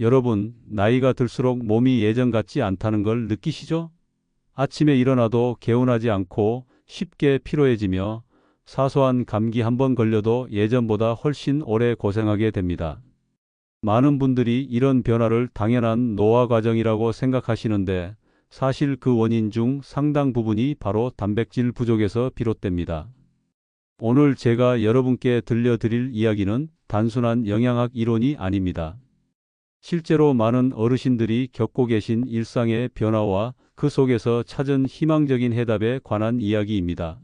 여러분, 나이가 들수록 몸이 예전 같지 않다는 걸 느끼시죠? 아침에 일어나도 개운하지 않고 쉽게 피로해지며 사소한 감기 한 번 걸려도 예전보다 훨씬 오래 고생하게 됩니다. 많은 분들이 이런 변화를 당연한 노화 과정이라고 생각하시는데 사실 그 원인 중 상당 부분이 바로 단백질 부족에서 비롯됩니다. 오늘 제가 여러분께 들려드릴 이야기는 단순한 영양학 이론이 아닙니다. 실제로 많은 어르신들이 겪고 계신 일상의 변화와 그 속에서 찾은 희망적인 해답에 관한 이야기입니다.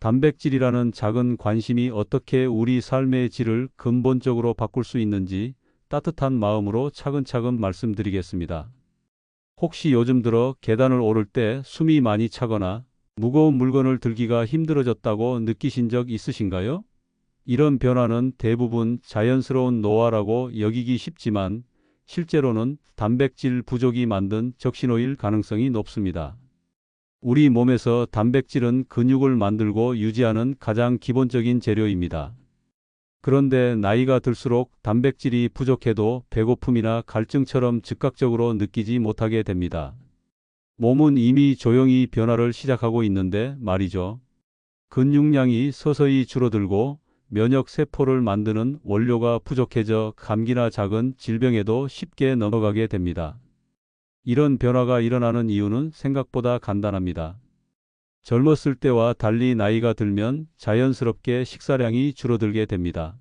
단백질이라는 작은 관심이 어떻게 우리 삶의 질을 근본적으로 바꿀 수 있는지 따뜻한 마음으로 차근차근 말씀드리겠습니다. 혹시 요즘 들어 계단을 오를 때 숨이 많이 차거나 무거운 물건을 들기가 힘들어졌다고 느끼신 적 있으신가요? 이런 변화는 대부분 자연스러운 노화라고 여기기 쉽지만 실제로는 단백질 부족이 만든 적신호일 가능성이 높습니다. 우리 몸에서 단백질은 근육을 만들고 유지하는 가장 기본적인 재료입니다. 그런데 나이가 들수록 단백질이 부족해도 배고픔이나 갈증처럼 즉각적으로 느끼지 못하게 됩니다. 몸은 이미 조용히 변화를 시작하고 있는데 말이죠. 근육량이 서서히 줄어들고 면역 세포를 만드는 원료가 부족해져 감기나 작은 질병에도 쉽게 넘어가게 됩니다. 이런 변화가 일어나는 이유는 생각보다 간단합니다. 젊었을 때와 달리 나이가 들면 자연스럽게 식사량이 줄어들게 됩니다.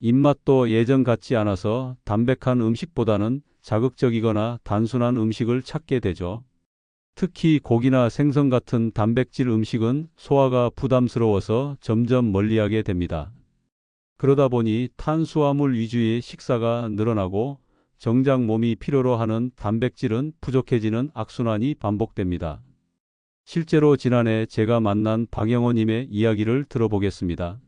입맛도 예전 같지 않아서 담백한 음식보다는 자극적이거나 단순한 음식을 찾게 되죠. 특히 고기나 생선 같은 단백질 음식은 소화가 부담스러워서 점점 멀리하게 됩니다. 그러다 보니 탄수화물 위주의 식사가 늘어나고 정작 몸이 필요로 하는 단백질은 부족해지는 악순환이 반복됩니다. 실제로 지난해 제가 만난 박영호님의 이야기를 들어보겠습니다.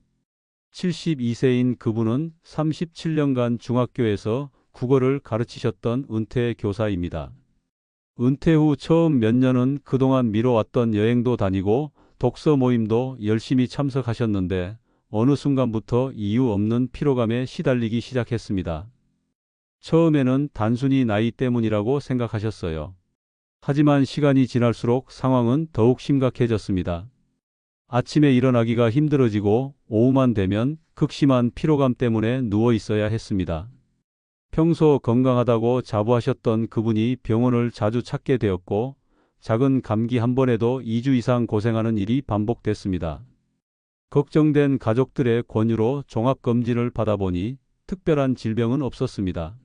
72세인 그분은 37년간 중학교에서 국어를 가르치셨던 은퇴 교사입니다. 은퇴 후 처음 몇 년은 그동안 미뤄왔던 여행도 다니고 독서 모임도 열심히 참석하셨는데 어느 순간부터 이유 없는 피로감에 시달리기 시작했습니다. 처음에는 단순히 나이 때문이라고 생각하셨어요. 하지만 시간이 지날수록 상황은 더욱 심각해졌습니다. 아침에 일어나기가 힘들어지고 오후만 되면 극심한 피로감 때문에 누워 있어야 했습니다. 평소 건강하다고 자부하셨던 그분이 병원을 자주 찾게 되었고 작은 감기 한 번에도 2주 이상 고생하는 일이 반복됐습니다. 걱정된 가족들의 권유로 종합검진을 받아보니 특별한 질병은 없었습니다.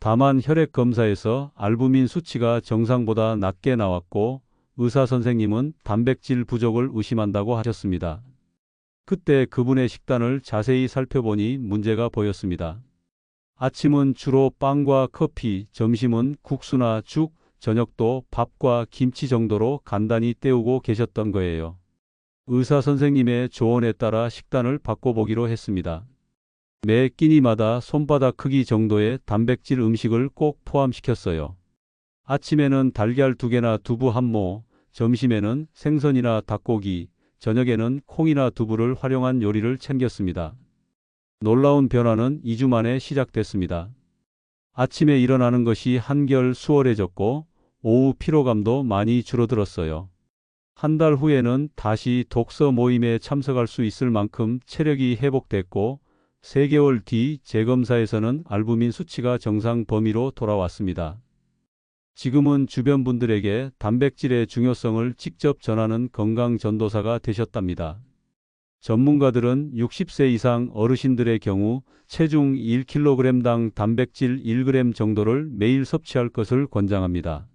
다만 혈액 검사에서 알부민 수치가 정상보다 낮게 나왔고 의사 선생님은 단백질 부족을 의심한다고 하셨습니다. 그때 그분의 식단을 자세히 살펴보니 문제가 보였습니다. 아침은 주로 빵과 커피, 점심은 국수나 죽, 저녁도 밥과 김치 정도로 간단히 때우고 계셨던 거예요. 의사 선생님의 조언에 따라 식단을 바꿔보기로 했습니다. 매 끼니마다 손바닥 크기 정도의 단백질 음식을 꼭 포함시켰어요. 아침에는 달걀 두 개나 두부 한 모, 점심에는 생선이나 닭고기, 저녁에는 콩이나 두부를 활용한 요리를 챙겼습니다. 놀라운 변화는 2주 만에 시작됐습니다. 아침에 일어나는 것이 한결 수월해졌고 오후 피로감도 많이 줄어들었어요. 한 달 후에는 다시 독서 모임에 참석할 수 있을 만큼 체력이 회복됐고 3개월 뒤 재검사에서는 알부민 수치가 정상 범위로 돌아왔습니다. 지금은 주변 분들에게 단백질의 중요성을 직접 전하는 건강 전도사가 되셨답니다. 전문가들은 60세 이상 어르신들의 경우 체중 1kg당 단백질 1g 정도를 매일 섭취할 것을 권장합니다.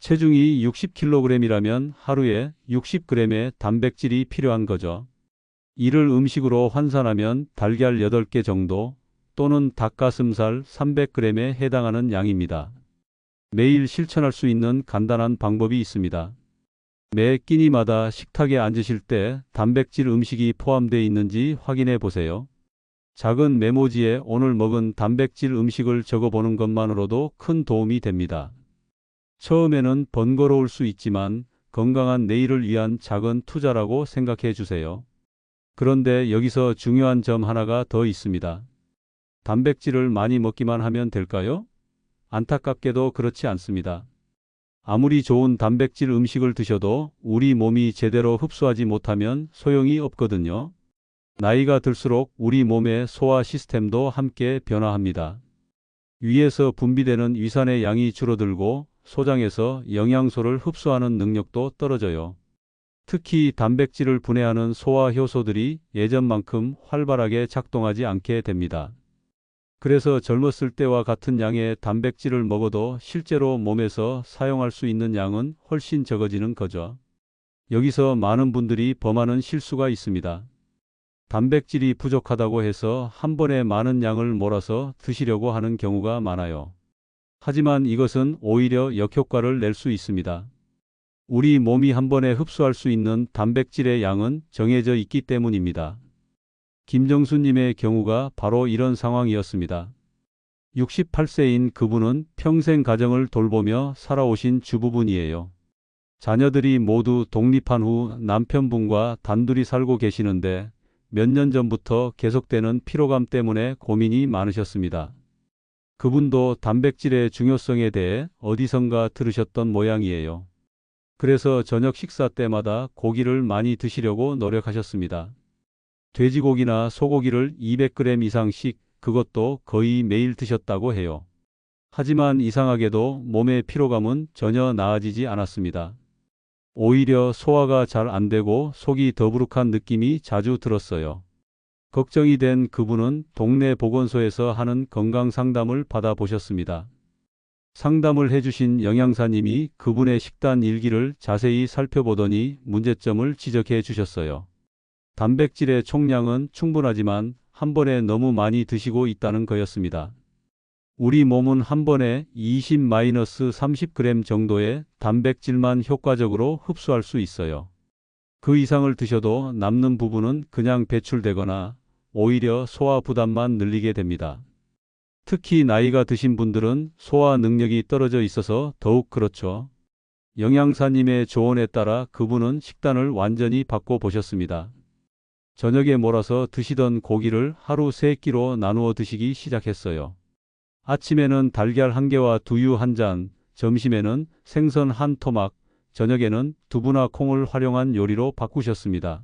체중이 60kg이라면 하루에 60g의 단백질이 필요한 거죠. 이를 음식으로 환산하면 달걀 8개 정도 또는 닭가슴살 300g에 해당하는 양입니다. 매일 실천할 수 있는 간단한 방법이 있습니다. 매 끼니마다 식탁에 앉으실 때 단백질 음식이 포함되어 있는지 확인해 보세요. 작은 메모지에 오늘 먹은 단백질 음식을 적어보는 것만으로도 큰 도움이 됩니다. 처음에는 번거로울 수 있지만 건강한 내일을 위한 작은 투자라고 생각해 주세요. 그런데 여기서 중요한 점 하나가 더 있습니다. 단백질을 많이 먹기만 하면 될까요? 안타깝게도 그렇지 않습니다. 아무리 좋은 단백질 음식을 드셔도 우리 몸이 제대로 흡수하지 못하면 소용이 없거든요. 나이가 들수록 우리 몸의 소화 시스템도 함께 변화합니다. 위에서 분비되는 위산의 양이 줄어들고 소장에서 영양소를 흡수하는 능력도 떨어져요. 특히 단백질을 분해하는 소화 효소들이 예전만큼 활발하게 작동하지 않게 됩니다. 그래서 젊었을 때와 같은 양의 단백질을 먹어도 실제로 몸에서 사용할 수 있는 양은 훨씬 적어지는 거죠. 여기서 많은 분들이 범하는 실수가 있습니다. 단백질이 부족하다고 해서 한 번에 많은 양을 몰아서 드시려고 하는 경우가 많아요. 하지만 이것은 오히려 역효과를 낼 수 있습니다. 우리 몸이 한 번에 흡수할 수 있는 단백질의 양은 정해져 있기 때문입니다. 김정수님의 경우가 바로 이런 상황이었습니다. 68세인 그분은 평생 가정을 돌보며 살아오신 주부분이에요. 자녀들이 모두 독립한 후 남편분과 단둘이 살고 계시는데 몇 년 전부터 계속되는 피로감 때문에 고민이 많으셨습니다. 그분도 단백질의 중요성에 대해 어디선가 들으셨던 모양이에요. 그래서 저녁 식사 때마다 고기를 많이 드시려고 노력하셨습니다. 돼지고기나 소고기를 200g 이상씩 그것도 거의 매일 드셨다고 해요. 하지만 이상하게도 몸의 피로감은 전혀 나아지지 않았습니다. 오히려 소화가 잘 안 되고 속이 더부룩한 느낌이 자주 들었어요. 걱정이 된 그분은 동네 보건소에서 하는 건강 상담을 받아보셨습니다. 상담을 해주신 영양사님이 그분의 식단 일기를 자세히 살펴보더니 문제점을 지적해 주셨어요. 단백질의 총량은 충분하지만 한 번에 너무 많이 드시고 있다는 거였습니다. 우리 몸은 한 번에 20-30g 정도의 단백질만 효과적으로 흡수할 수 있어요. 그 이상을 드셔도 남는 부분은 그냥 배출되거나 오히려 소화 부담만 늘리게 됩니다. 특히 나이가 드신 분들은 소화 능력이 떨어져 있어서 더욱 그렇죠. 영양사님의 조언에 따라 그분은 식단을 완전히 바꿔 보셨습니다. 저녁에 몰아서 드시던 고기를 하루 3끼로 나누어 드시기 시작했어요. 아침에는 달걀 한 개와 두유 한 잔, 점심에는 생선 한 토막, 저녁에는 두부나 콩을 활용한 요리로 바꾸셨습니다.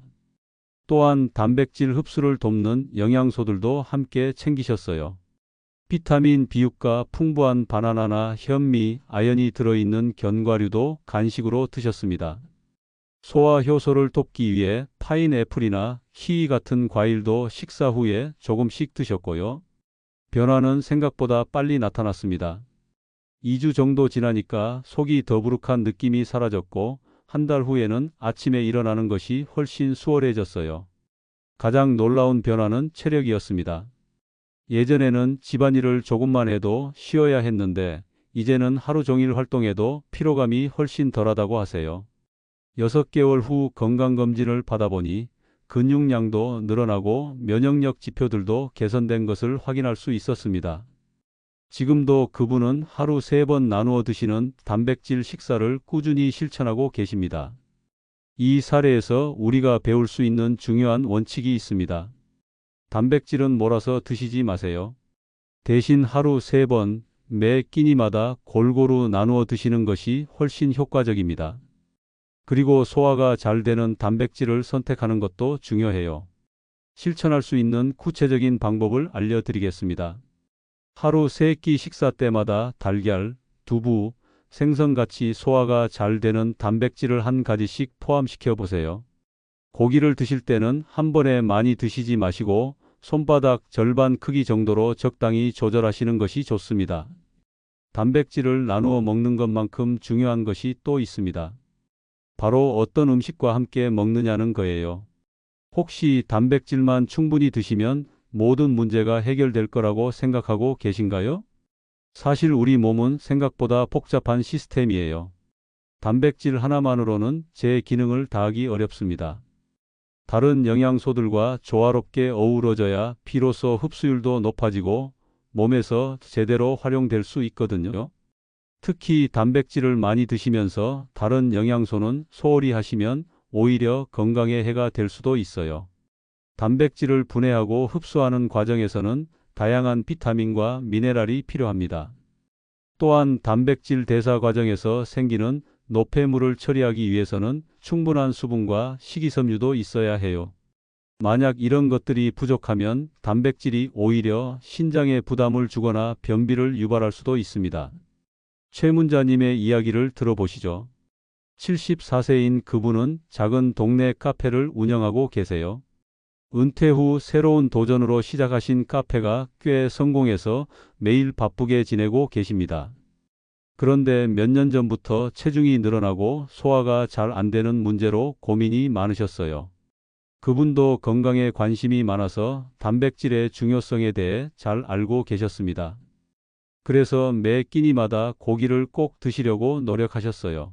또한 단백질 흡수를 돕는 영양소들도 함께 챙기셨어요. 비타민 B6과 풍부한 바나나나 현미, 아연이 들어있는 견과류도 간식으로 드셨습니다. 소화 효소를 돕기 위해 파인애플이나 키위 같은 과일도 식사 후에 조금씩 드셨고요. 변화는 생각보다 빨리 나타났습니다. 2주 정도 지나니까 속이 더부룩한 느낌이 사라졌고 한 달 후에는 아침에 일어나는 것이 훨씬 수월해졌어요. 가장 놀라운 변화는 체력이었습니다. 예전에는 집안일을 조금만 해도 쉬어야 했는데 이제는 하루 종일 활동해도 피로감이 훨씬 덜하다고 하세요. 6개월 후 건강검진을 받아보니 근육량도 늘어나고 면역력 지표들도 개선된 것을 확인할 수 있었습니다. 지금도 그분은 하루 세번 나누어 드시는 단백질 식사를 꾸준히 실천하고 계십니다. 이 사례에서 우리가 배울 수 있는 중요한 원칙이 있습니다. 단백질은 몰아서 드시지 마세요. 대신 하루 세 번, 매 끼니마다 골고루 나누어 드시는 것이 훨씬 효과적입니다. 그리고 소화가 잘 되는 단백질을 선택하는 것도 중요해요. 실천할 수 있는 구체적인 방법을 알려드리겠습니다. 하루 세끼 식사 때마다 달걀, 두부, 생선같이 소화가 잘 되는 단백질을 한 가지씩 포함시켜 보세요. 고기를 드실 때는 한 번에 많이 드시지 마시고 손바닥 절반 크기 정도로 적당히 조절하시는 것이 좋습니다. 단백질을 나누어 먹는 것만큼 중요한 것이 또 있습니다. 바로 어떤 음식과 함께 먹느냐는 거예요. 혹시 단백질만 충분히 드시면 모든 문제가 해결될 거라고 생각하고 계신가요? 사실 우리 몸은 생각보다 복잡한 시스템이에요. 단백질 하나만으로는 제 기능을 다하기 어렵습니다. 다른 영양소들과 조화롭게 어우러져야 비로소 흡수율도 높아지고 몸에서 제대로 활용될 수 있거든요. 특히 단백질을 많이 드시면서 다른 영양소는 소홀히 하시면 오히려 건강에 해가 될 수도 있어요. 단백질을 분해하고 흡수하는 과정에서는 다양한 비타민과 미네랄이 필요합니다. 또한 단백질 대사 과정에서 생기는 노폐물을 처리하기 위해서는 충분한 수분과 식이섬유도 있어야 해요. 만약 이런 것들이 부족하면 단백질이 오히려 신장에 부담을 주거나 변비를 유발할 수도 있습니다. 최 문자님의 이야기를 들어보시죠. 74세인 그분은 작은 동네 카페를 운영하고 계세요. 은퇴 후 새로운 도전으로 시작하신 카페가 꽤 성공해서 매일 바쁘게 지내고 계십니다. 그런데 몇 년 전부터 체중이 늘어나고 소화가 잘 안 되는 문제로 고민이 많으셨어요. 그분도 건강에 관심이 많아서 단백질의 중요성에 대해 잘 알고 계셨습니다. 그래서 매 끼니마다 고기를 꼭 드시려고 노력하셨어요.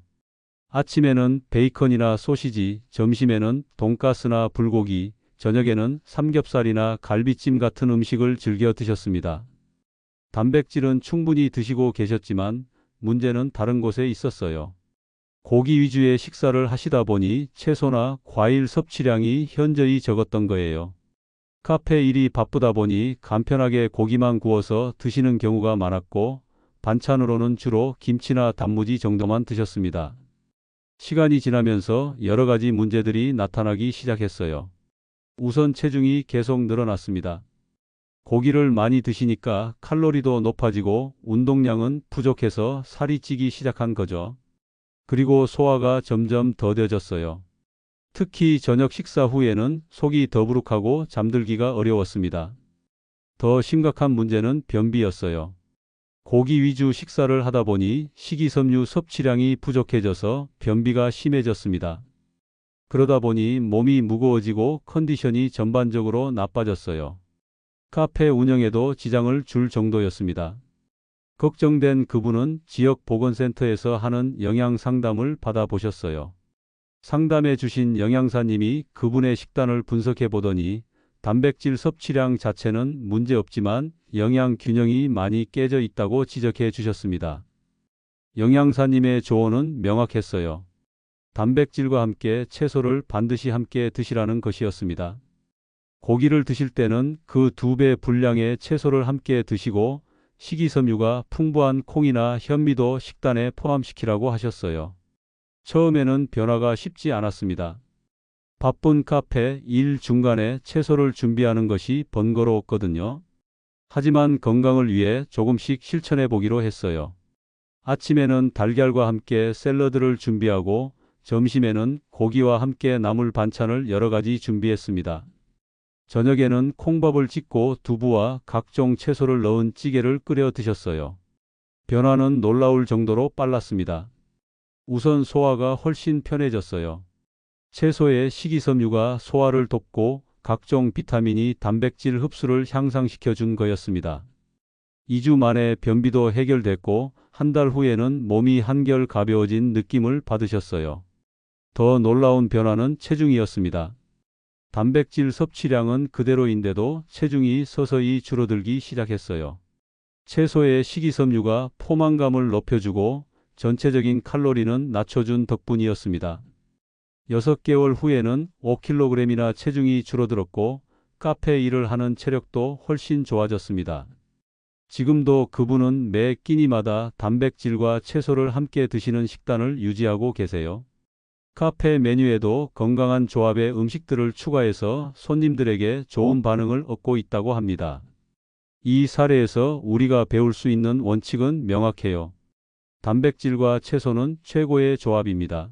아침에는 베이컨이나 소시지, 점심에는 돈가스나 불고기, 저녁에는 삼겹살이나 갈비찜 같은 음식을 즐겨 드셨습니다. 단백질은 충분히 드시고 계셨지만 문제는 다른 곳에 있었어요. 고기 위주의 식사를 하시다 보니 채소나 과일 섭취량이 현저히 적었던 거예요. 카페 일이 바쁘다 보니 간편하게 고기만 구워서 드시는 경우가 많았고 반찬으로는 주로 김치나 단무지 정도만 드셨습니다. 시간이 지나면서 여러 가지 문제들이 나타나기 시작했어요. 우선 체중이 계속 늘어났습니다. 고기를 많이 드시니까 칼로리도 높아지고 운동량은 부족해서 살이 찌기 시작한 거죠. 그리고 소화가 점점 더뎌졌어요. 특히 저녁 식사 후에는 속이 더부룩하고 잠들기가 어려웠습니다. 더 심각한 문제는 변비였어요. 고기 위주 식사를 하다 보니 식이섬유 섭취량이 부족해져서 변비가 심해졌습니다. 그러다 보니 몸이 무거워지고 컨디션이 전반적으로 나빠졌어요. 카페 운영에도 지장을 줄 정도였습니다. 걱정된 그분은 지역 보건센터에서 하는 영양 상담을 받아보셨어요. 상담해 주신 영양사님이 그분의 식단을 분석해 보더니 단백질 섭취량 자체는 문제 없지만 영양 균형이 많이 깨져 있다고 지적해 주셨습니다. 영양사님의 조언은 명확했어요. 단백질과 함께 채소를 반드시 함께 드시라는 것이었습니다. 고기를 드실 때는 그 두 배 분량의 채소를 함께 드시고 식이섬유가 풍부한 콩이나 현미도 식단에 포함시키라고 하셨어요. 처음에는 변화가 쉽지 않았습니다. 바쁜 카페 일 중간에 채소를 준비하는 것이 번거로웠거든요. 하지만 건강을 위해 조금씩 실천해 보기로 했어요. 아침에는 달걀과 함께 샐러드를 준비하고 점심에는 고기와 함께 나물 반찬을 여러 가지 준비했습니다. 저녁에는 콩밥을 짓고 두부와 각종 채소를 넣은 찌개를 끓여 드셨어요. 변화는 놀라울 정도로 빨랐습니다. 우선 소화가 훨씬 편해졌어요. 채소의 식이섬유가 소화를 돕고 각종 비타민이 단백질 흡수를 향상시켜 준 거였습니다. 2주 만에 변비도 해결됐고 한 달 후에는 몸이 한결 가벼워진 느낌을 받으셨어요. 더 놀라운 변화는 체중이었습니다. 단백질 섭취량은 그대로인데도 체중이 서서히 줄어들기 시작했어요. 채소의 식이섬유가 포만감을 높여주고 전체적인 칼로리는 낮춰준 덕분이었습니다. 6개월 후에는 5kg이나 체중이 줄어들었고 카페 일을 하는 체력도 훨씬 좋아졌습니다. 지금도 그분은 매 끼니마다 단백질과 채소를 함께 드시는 식단을 유지하고 계세요. 카페 메뉴에도 건강한 조합의 음식들을 추가해서 손님들에게 좋은 반응을 얻고 있다고 합니다. 이 사례에서 우리가 배울 수 있는 원칙은 명확해요. 단백질과 채소는 최고의 조합입니다.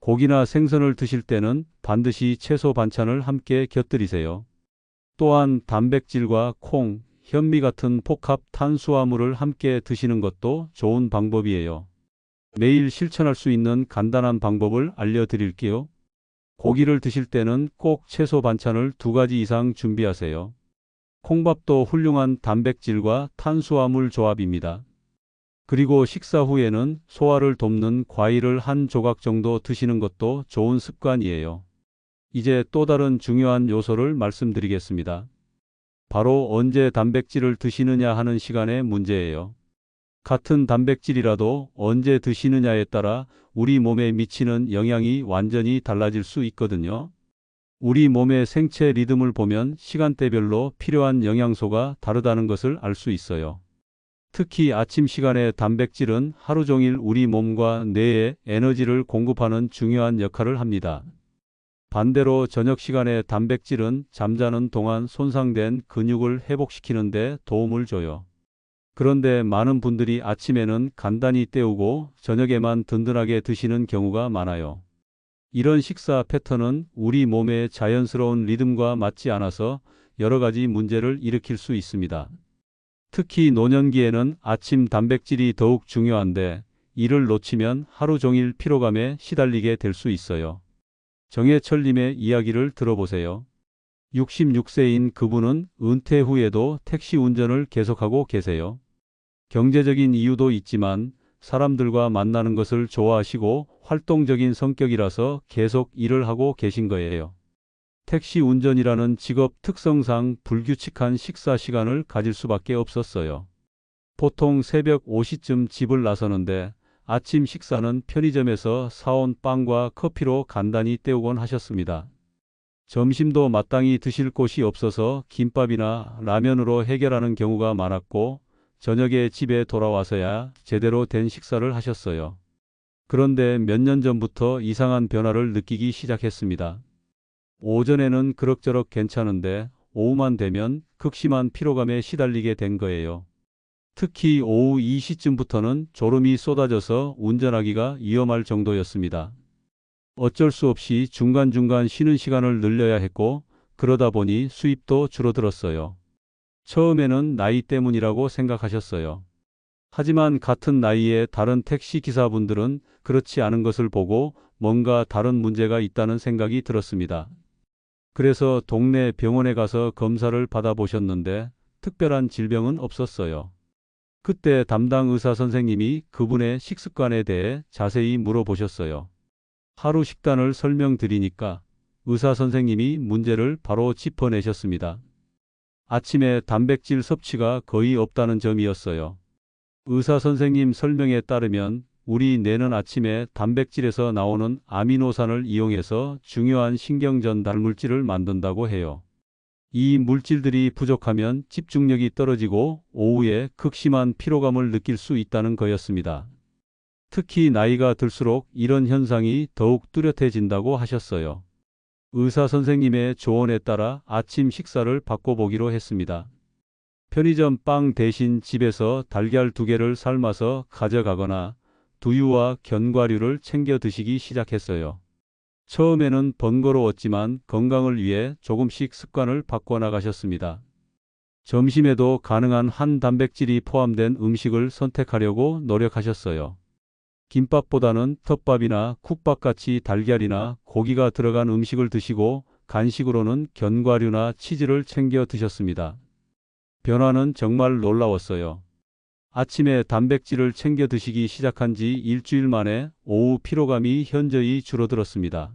고기나 생선을 드실 때는 반드시 채소 반찬을 함께 곁들이세요. 또한 단백질과 콩, 현미 같은 복합 탄수화물을 함께 드시는 것도 좋은 방법이에요. 매일 실천할 수 있는 간단한 방법을 알려드릴게요. 고기를 드실 때는 꼭 채소 반찬을 두 가지 이상 준비하세요. 콩밥도 훌륭한 단백질과 탄수화물 조합입니다. 그리고 식사 후에는 소화를 돕는 과일을 한 조각 정도 드시는 것도 좋은 습관이에요. 이제 또 다른 중요한 요소를 말씀드리겠습니다. 바로 언제 단백질을 드시느냐 하는 시간의 문제예요. 같은 단백질이라도 언제 드시느냐에 따라 우리 몸에 미치는 영향이 완전히 달라질 수 있거든요. 우리 몸의 생체 리듬을 보면 시간대별로 필요한 영양소가 다르다는 것을 알 수 있어요. 특히 아침 시간의 단백질은 하루 종일 우리 몸과 뇌에 에너지를 공급하는 중요한 역할을 합니다. 반대로 저녁 시간의 단백질은 잠자는 동안 손상된 근육을 회복시키는 데 도움을 줘요. 그런데 많은 분들이 아침에는 간단히 때우고 저녁에만 든든하게 드시는 경우가 많아요. 이런 식사 패턴은 우리 몸의 자연스러운 리듬과 맞지 않아서 여러 가지 문제를 일으킬 수 있습니다. 특히 노년기에는 아침 단백질이 더욱 중요한데 이를 놓치면 하루 종일 피로감에 시달리게 될 수 있어요. 정해철님의 이야기를 들어보세요. 66세인 그분은 은퇴 후에도 택시 운전을 계속하고 계세요. 경제적인 이유도 있지만 사람들과 만나는 것을 좋아하시고 활동적인 성격이라서 계속 일을 하고 계신 거예요. 택시 운전이라는 직업 특성상 불규칙한 식사 시간을 가질 수밖에 없었어요. 보통 새벽 5시쯤 집을 나서는데 아침 식사는 편의점에서 사온 빵과 커피로 간단히 때우곤 하셨습니다. 점심도 마땅히 드실 곳이 없어서 김밥이나 라면으로 해결하는 경우가 많았고 저녁에 집에 돌아와서야 제대로 된 식사를 하셨어요. 그런데 몇 년 전부터 이상한 변화를 느끼기 시작했습니다. 오전에는 그럭저럭 괜찮은데 오후만 되면 극심한 피로감에 시달리게 된 거예요. 특히 오후 2시쯤부터는 졸음이 쏟아져서 운전하기가 위험할 정도였습니다. 어쩔 수 없이 중간중간 쉬는 시간을 늘려야 했고 그러다 보니 수입도 줄어들었어요. 처음에는 나이 때문이라고 생각하셨어요. 하지만 같은 나이의 다른 택시 기사분들은 그렇지 않은 것을 보고 뭔가 다른 문제가 있다는 생각이 들었습니다. 그래서 동네 병원에 가서 검사를 받아보셨는데 특별한 질병은 없었어요. 그때 담당 의사 선생님이 그분의 식습관에 대해 자세히 물어보셨어요. 하루 식단을 설명드리니까 의사 선생님이 문제를 바로 짚어내셨습니다. 아침에 단백질 섭취가 거의 없다는 점이었어요. 의사 선생님 설명에 따르면 우리 뇌는 아침에 단백질에서 나오는 아미노산을 이용해서 중요한 신경전달 물질을 만든다고 해요. 이 물질들이 부족하면 집중력이 떨어지고 오후에 극심한 피로감을 느낄 수 있다는 거였습니다. 특히 나이가 들수록 이런 현상이 더욱 뚜렷해진다고 하셨어요. 의사 선생님의 조언에 따라 아침 식사를 바꿔보기로 했습니다. 편의점 빵 대신 집에서 달걀 두 개를 삶아서 가져가거나 두유와 견과류를 챙겨 드시기 시작했어요. 처음에는 번거로웠지만 건강을 위해 조금씩 습관을 바꿔나가셨습니다. 점심에도 가능한 한 단백질이 포함된 음식을 선택하려고 노력하셨어요. 김밥보다는 덮밥이나 쿡밥같이 달걀이나 고기가 들어간 음식을 드시고 간식으로는 견과류나 치즈를 챙겨 드셨습니다. 변화는 정말 놀라웠어요. 아침에 단백질을 챙겨 드시기 시작한 지 일주일 만에 오후 피로감이 현저히 줄어들었습니다.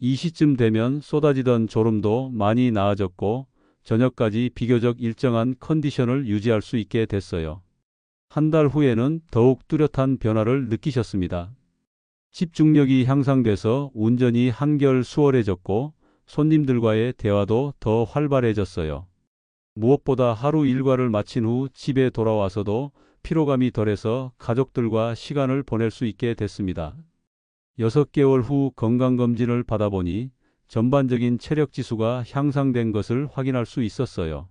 이 시쯤 되면 쏟아지던 졸음도 많이 나아졌고 저녁까지 비교적 일정한 컨디션을 유지할 수 있게 됐어요. 한 달 후에는 더욱 뚜렷한 변화를 느끼셨습니다. 집중력이 향상돼서 운전이 한결 수월해졌고 손님들과의 대화도 더 활발해졌어요. 무엇보다 하루 일과를 마친 후 집에 돌아와서도 피로감이 덜해서 가족들과 시간을 보낼 수 있게 됐습니다. 6개월 후 건강검진을 받아보니 전반적인 체력 지수가 향상된 것을 확인할 수 있었어요.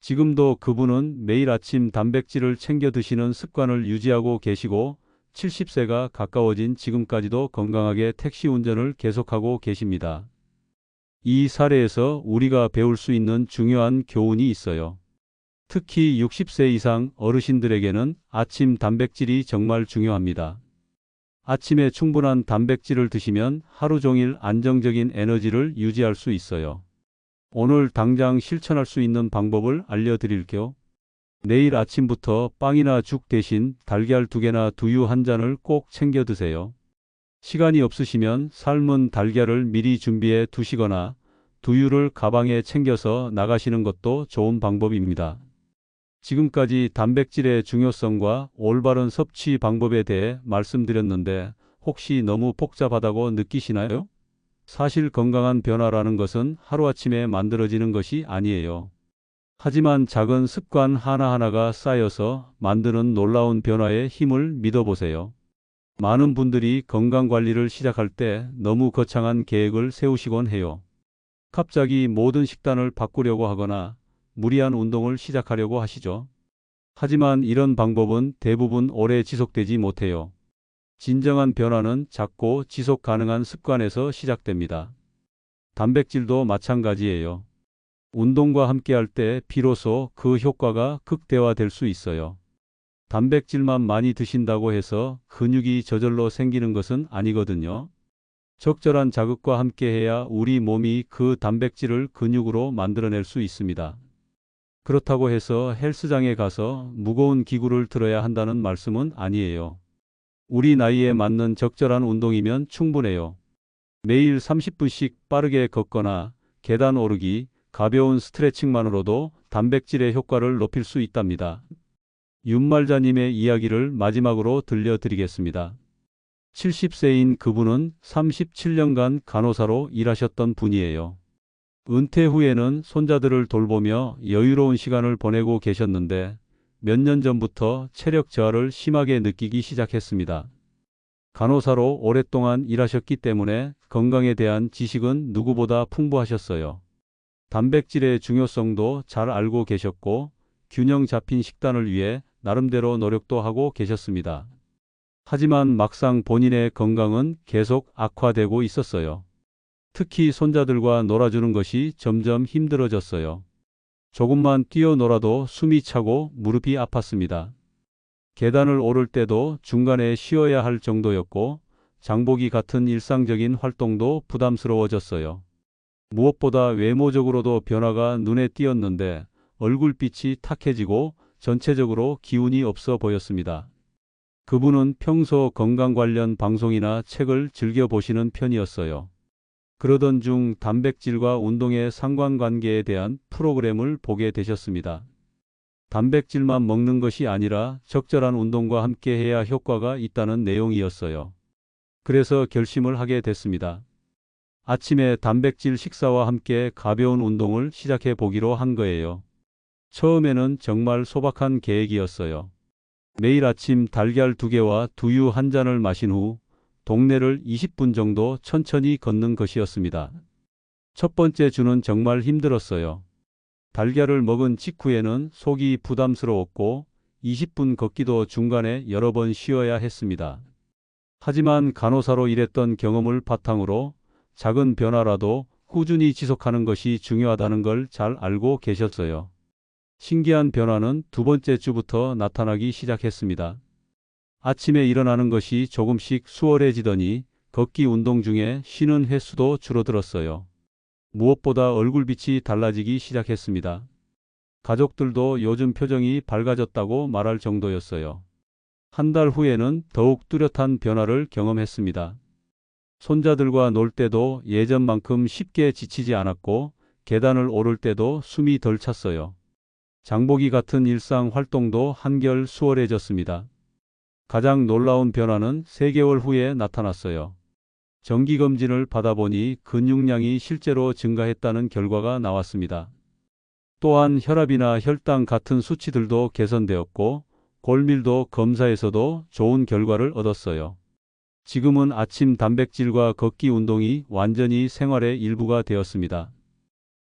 지금도 그분은 매일 아침 단백질을 챙겨 드시는 습관을 유지하고 계시고 70세가 가까워진 지금까지도 건강하게 택시 운전을 계속하고 계십니다. 이 사례에서 우리가 배울 수 있는 중요한 교훈이 있어요. 특히 60세 이상 어르신들에게는 아침 단백질이 정말 중요합니다. 아침에 충분한 단백질을 드시면 하루 종일 안정적인 에너지를 유지할 수 있어요. 오늘 당장 실천할 수 있는 방법을 알려드릴게요. 내일 아침부터 빵이나 죽 대신 달걀 두 개나 두유 한 잔을 꼭 챙겨 드세요. 시간이 없으시면 삶은 달걀을 미리 준비해 두시거나 두유를 가방에 챙겨서 나가시는 것도 좋은 방법입니다. 지금까지 단백질의 중요성과 올바른 섭취 방법에 대해 말씀드렸는데 혹시 너무 복잡하다고 느끼시나요? 사실 건강한 변화라는 것은 하루아침에 만들어지는 것이 아니에요. 하지만 작은 습관 하나하나가 쌓여서 만드는 놀라운 변화의 힘을 믿어보세요. 많은 분들이 건강 관리를 시작할 때 너무 거창한 계획을 세우시곤 해요. 갑자기 모든 식단을 바꾸려고 하거나 무리한 운동을 시작하려고 하시죠. 하지만 이런 방법은 대부분 오래 지속되지 못해요. 진정한 변화는 작고 지속 가능한 습관에서 시작됩니다. 단백질도 마찬가지예요. 운동과 함께할 때 비로소 그 효과가 극대화될 수 있어요. 단백질만 많이 드신다고 해서 근육이 저절로 생기는 것은 아니거든요. 적절한 자극과 함께 해야 우리 몸이 그 단백질을 근육으로 만들어낼 수 있습니다. 그렇다고 해서 헬스장에 가서 무거운 기구를 들어야 한다는 말씀은 아니에요. 우리 나이에 맞는 적절한 운동이면 충분해요. 매일 30분씩 빠르게 걷거나 계단 오르기, 가벼운 스트레칭만으로도 단백질의 효과를 높일 수 있답니다. 윤말자님의 이야기를 마지막으로 들려드리겠습니다. 70세인 그분은 37년간 간호사로 일하셨던 분이에요. 은퇴 후에는 손자들을 돌보며 여유로운 시간을 보내고 계셨는데 몇 년 전부터 체력 저하를 심하게 느끼기 시작했습니다. 간호사로 오랫동안 일하셨기 때문에 건강에 대한 지식은 누구보다 풍부하셨어요. 단백질의 중요성도 잘 알고 계셨고 균형 잡힌 식단을 위해 나름대로 노력도 하고 계셨습니다. 하지만 막상 본인의 건강은 계속 악화되고 있었어요. 특히 손자들과 놀아주는 것이 점점 힘들어졌어요. 조금만 뛰어놀아도 숨이 차고 무릎이 아팠습니다. 계단을 오를 때도 중간에 쉬어야 할 정도였고 장보기 같은 일상적인 활동도 부담스러워졌어요. 무엇보다 외모적으로도 변화가 눈에 띄었는데 얼굴빛이 탁해지고 전체적으로 기운이 없어 보였습니다. 그분은 평소 건강 관련 방송이나 책을 즐겨 보시는 편이었어요. 그러던 중 단백질과 운동의 상관관계에 대한 프로그램을 보게 되셨습니다. 단백질만 먹는 것이 아니라 적절한 운동과 함께 해야 효과가 있다는 내용이었어요. 그래서 결심을 하게 됐습니다. 아침에 단백질 식사와 함께 가벼운 운동을 시작해 보기로 한 거예요. 처음에는 정말 소박한 계획이었어요. 매일 아침 달걀 두 개와 두유 한 잔을 마신 후 동네를 20분 정도 천천히 걷는 것이었습니다. 첫 번째 주는 정말 힘들었어요. 달걀을 먹은 직후에는 속이 부담스러웠고 20분 걷기도 중간에 여러 번 쉬어야 했습니다. 하지만 간호사로 일했던 경험을 바탕으로 작은 변화라도 꾸준히 지속하는 것이 중요하다는 걸 잘 알고 계셨어요. 신기한 변화는 두 번째 주부터 나타나기 시작했습니다. 아침에 일어나는 것이 조금씩 수월해지더니 걷기 운동 중에 쉬는 횟수도 줄어들었어요. 무엇보다 얼굴빛이 달라지기 시작했습니다. 가족들도 요즘 표정이 밝아졌다고 말할 정도였어요. 한 달 후에는 더욱 뚜렷한 변화를 경험했습니다. 손자들과 놀 때도 예전만큼 쉽게 지치지 않았고 계단을 오를 때도 숨이 덜 찼어요. 장보기 같은 일상 활동도 한결 수월해졌습니다. 가장 놀라운 변화는 3개월 후에 나타났어요. 정기검진을 받아보니 근육량이 실제로 증가했다는 결과가 나왔습니다. 또한 혈압이나 혈당 같은 수치들도 개선되었고 골밀도 검사에서도 좋은 결과를 얻었어요. 지금은 아침 단백질과 걷기 운동이 완전히 생활의 일부가 되었습니다.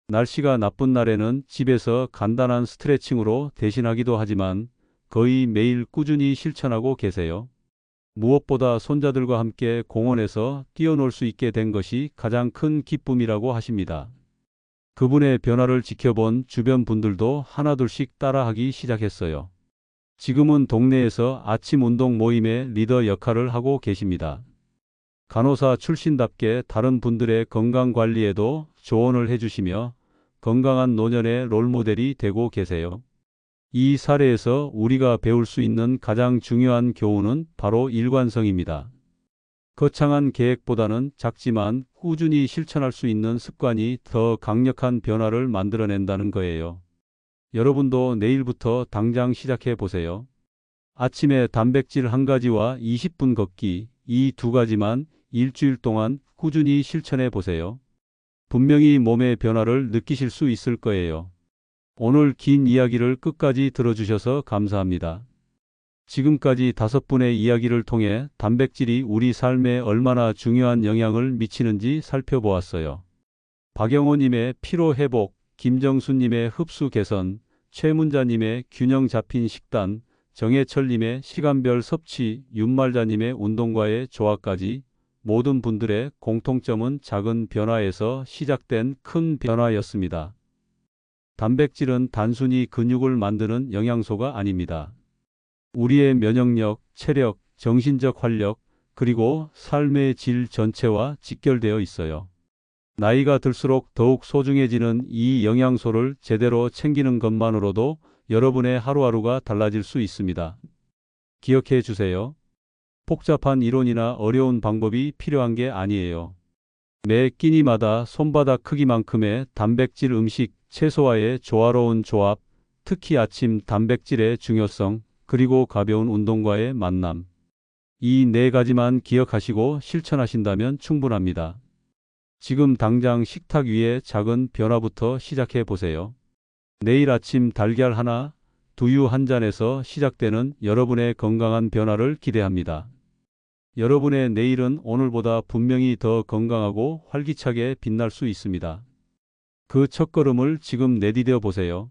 날씨가 나쁜 날에는 집에서 간단한 스트레칭으로 대신하기도 하지만 거의 매일 꾸준히 실천하고 계세요. 무엇보다 손자들과 함께 공원에서 뛰어놀 수 있게 된 것이 가장 큰 기쁨이라고 하십니다. 그분의 변화를 지켜본 주변 분들도 하나둘씩 따라하기 시작했어요. 지금은 동네에서 아침 운동 모임의 리더 역할을 하고 계십니다. 간호사 출신답게 다른 분들의 건강 관리에도 조언을 해주시며 건강한 노년의 롤모델이 되고 계세요. 이 사례에서 우리가 배울 수 있는 가장 중요한 교훈은 바로 일관성입니다. 거창한 계획보다는 작지만 꾸준히 실천할 수 있는 습관이 더 강력한 변화를 만들어낸다는 거예요. 여러분도 내일부터 당장 시작해 보세요. 아침에 단백질 한 가지와 20분 걷기 이 두 가지만 일주일 동안 꾸준히 실천해 보세요. 분명히 몸의 변화를 느끼실 수 있을 거예요. 오늘 긴 이야기를 끝까지 들어주셔서 감사합니다. 지금까지 다섯 분의 이야기를 통해 단백질이 우리 삶에 얼마나 중요한 영향을 미치는지 살펴보았어요. 박영호님의 피로 회복, 김정수님의 흡수 개선, 최문자님의 균형 잡힌 식단, 정혜철님의 시간별 섭취, 윤말자님의 운동과의 조화까지 모든 분들의 공통점은 작은 변화에서 시작된 큰 변화였습니다. 단백질은 단순히 근육을 만드는 영양소가 아닙니다. 우리의 면역력, 체력, 정신적 활력, 그리고 삶의 질 전체와 직결되어 있어요. 나이가 들수록 더욱 소중해지는 이 영양소를 제대로 챙기는 것만으로도 여러분의 하루하루가 달라질 수 있습니다. 기억해 주세요. 복잡한 이론이나 어려운 방법이 필요한 게 아니에요. 매 끼니마다 손바닥 크기만큼의 단백질 음식, 채소와의 조화로운 조합, 특히 아침 단백질의 중요성, 그리고 가벼운 운동과의 만남. 이 네 가지만 기억하시고 실천하신다면 충분합니다. 지금 당장 식탁 위에 작은 변화부터 시작해 보세요. 내일 아침 달걀 하나, 두유 한 잔에서 시작되는 여러분의 건강한 변화를 기대합니다. 여러분의 내일은 오늘보다 분명히 더 건강하고 활기차게 빛날 수 있습니다. 그 첫걸음을 지금 내디뎌 보세요.